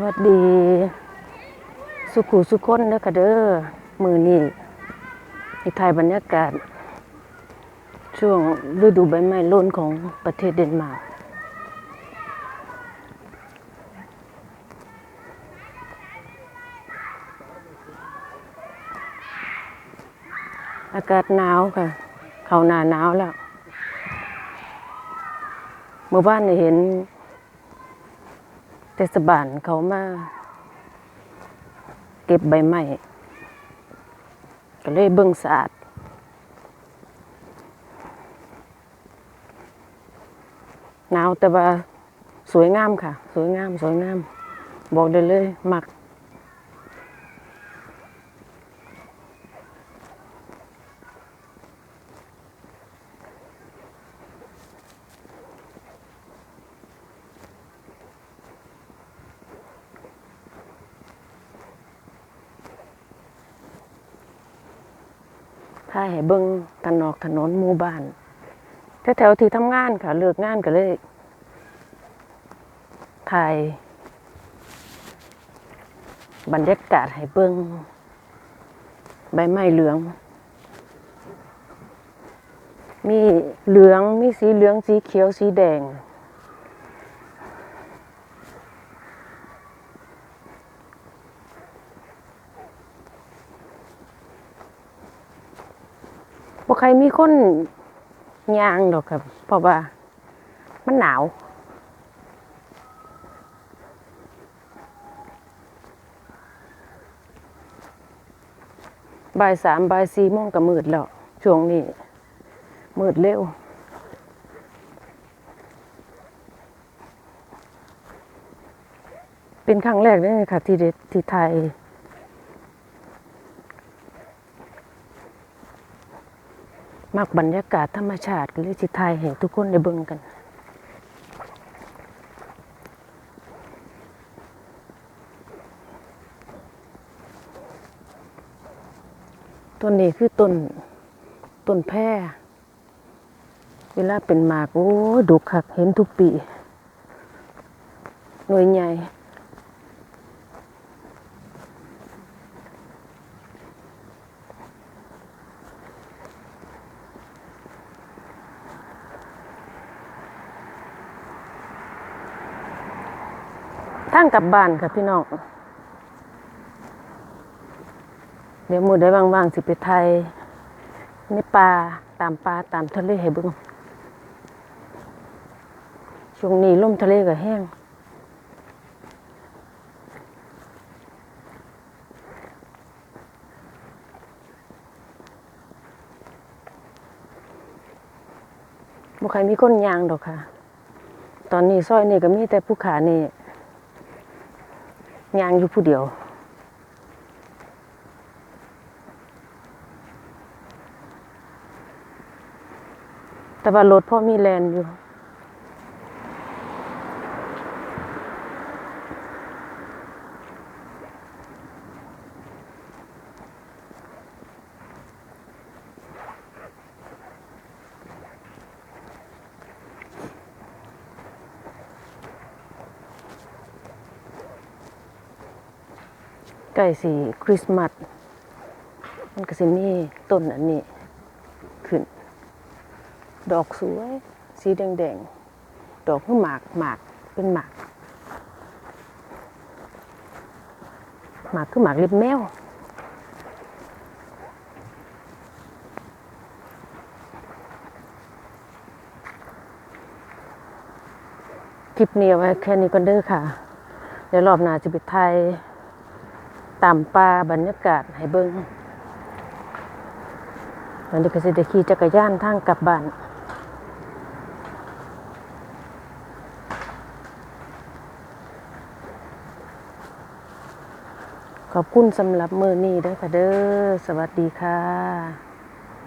วัสดี สุขุสุคนเด้อค่ะเด้อมือนี่อีไทยบรรยากาศ ช่วงฤดูใบไม้ร่นของประเทศเดนมาร์กอากาศหนาวค่ะ เขาหนาหนาวแล้วเมื่อวานเห็น เทศบาลเขามา เก็บใบไม้ก็เลยเบิ่งสะอาดหนาวแต่ว่าสวยงามค่ะ สวยงาม สวยงาม บอกได้เลยมัก ถ้าให้เบิ่งถนอกถนนหมู่บ้านแถวๆที่ทำงานค่ะเลิกงานก็เลยถ่ายบรรยากาศให้เบิ่งใบไม้เหลือง มีเหลือง มีสีเหลือง สีเขียว สีแดง บ่ใครมีคนย่างดอกครับ เพราะว่ามันหนาว บ่ายสามบ่ายสี่โมงก็มืดแล้ว ช่วงนี้มืดเร็วเป็นครั้งแรกเลยค่ะที่เด็ดที่ไทย มักบรรยากาศธรรมชาติก็เลยสิไทยให้ทุกคนได้เบิ่งกัน ต้นนี้คือต้นต้นแพร่เวลาเป็นหมาก โอ้ดุกคักเห็นทุกปี หน่วยใหญ่ ทางกลับบ้านค่ะพี่น้องเดี๋ยวมือได้ว่างๆสิไปไทยในป่าตามป่าตามทะเลให้เบิ่งช่วงนี้ลมทะเลก็แห้งบ่ใครมีคนยางดอกค่ะ ตอนนี้ซอยนี่ก็มีแต่ผู้ขานี่ ยางอยู่ผู้เดียว แต่ว่ารถพ่อมีแลนอยู่ ใกล้สิคริสต์มาสมันก็สิมีต้นอันนี้ ขึ้น ดอกสวย สีแดงๆ ดอกคือหมากหมากเป็นหมากหมากคือหมากเล็บแมวคลิปนี้ไว้แค่นี้ก่อนเด้อค่ะ เดี๋ยวรอบหน้าจะไปไทย ตามป่าบรรยากาศให้เบิ่งวันนี้ก็สิได้ขี่จักรยานทางกลับบ้านขอบคุณสำหรับมือนี้ด้อค่ะเด้อ สวัสดีค่ะ